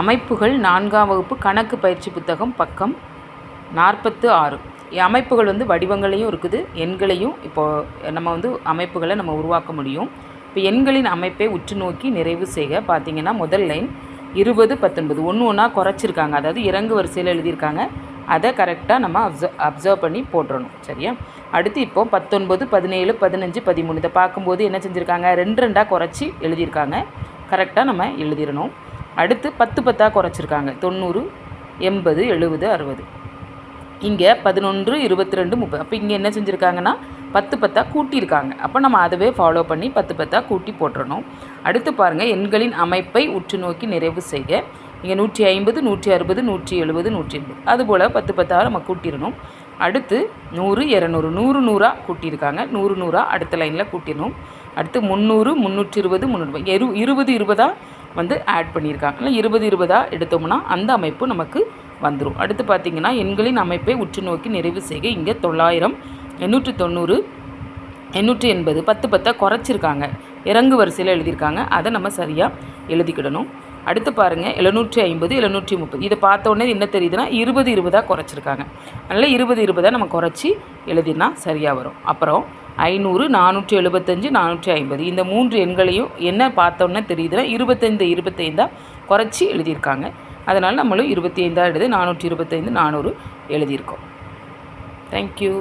அமைப்புகள் நான்காம் வகுப்பு கணக்கு பயிற்சி புத்தகம் பக்கம் நாற்பத்து ஆறு. அமைப்புகள் வந்து வடிவங்களையும் இருக்குது எண்களையும் இப்போது நம்ம வந்து அமைப்புகளை நம்ம உருவாக்க முடியும். இப்போ எண்களின் அமைப்பை உற்று நோக்கி நிறைவு செய்க. பார்த்தீங்கன்னா முதல் லைன் இருபது பத்தொன்பது. ஒன்று ஒன்றா குறைச்சிருக்காங்க. அதாவது இறங்கு வரிசையில் எழுதியிருக்காங்க. அதை கரெக்டாக நம்ம அப்சர்வ் அப்சர்வ் பண்ணி போட்டுறணும். சரியா? அடுத்து இப்போ பத்தொன்பது பதினேழு பதினஞ்சு பதிமூணு இதை பார்க்கும்போது என்ன செஞ்சுருக்காங்க? ரெண்டு ரெண்டாக குறைச்சி எழுதியிருக்காங்க. கரெக்டாக நம்ம எழுதிடணும். அடுத்து பத்து பத்தாக குறைச்சிருக்காங்க. தொண்ணூறு எண்பது எழுபது அறுபது. இங்கே பதினொன்று இருபத்தி ரெண்டு முப்பது. அப்போ இங்கே என்ன செஞ்சுருக்காங்கன்னா பத்து பத்தாக கூட்டியிருக்காங்க. அப்போ நம்ம அதவே ஃபாலோ பண்ணி பத்து பத்தாக கூட்டி போட்டுறணும். அடுத்து பாருங்கள் எண்களின் அமைப்பை உற்று நோக்கி நிறைவு செய்க. இங்கே நூற்றி ஐம்பது நூற்றி அறுபது நூற்றி எழுபது நூற்றி எண்பது. அதுபோல் பத்து பத்தாக நம்ம கூட்டிடணும் அடுத்து நூறு இரநூறு நூறு நூறாக கூட்டியிருக்காங்க. நூறு நூறாக அடுத்த லைனில் கூட்டிடணும் அடுத்து முந்நூறு முந்நூற்றி இருபது முந்நூறு. இரு இருபது இருபதாக வந்து ஆட் பண்ணியிருக்காங்க. இல்லை இருபது இருபதாக எடுத்தோம்னா அந்த அமைப்பு நமக்கு வந்துடும் அடுத்து பார்த்திங்கன்னா எண்களின் அமைப்பை உற்று நோக்கி நிறைவு செய்க. இங்கே தொள்ளாயிரம் எண்ணூற்றி தொண்ணூறு எண்ணூற்றி எண்பது பத்து பத்தை குறைச்சிருக்காங்க. இறங்கு வரிசையில் எழுதியிருக்காங்க. அதை நம்ம சரியாக எழுதிக்கிடணும். அடுத்து பாருங்கள் எழுநூற்றி ஐம்பது எழுநூற்றி முப்பது. இதை பார்த்தோன்னே என்ன தெரியுதுன்னா இருபது இருபதாக குறைச்சிருக்காங்க. அதனால் இருபது இருபதாக நம்ம குறைச்சி எழுதினா சரியாக வரும். அப்புறம் ஐநூறு நானூற்றி எழுபத்தஞ்சு நானூற்றி ஐம்பது. இந்த மூன்று எண்களையும் என்ன பார்த்தோன்னே தெரியுதுன்னா இருபத்தைந்து இருபத்தைந்தாக குறைச்சி எழுதியிருக்காங்க. அதனால் நம்மளும் இருபத்தி ஐந்தாக எழுது நானூற்றி இருபத்தைந்து நானூறு எழுதியிருக்கோம். தேங்க்யூ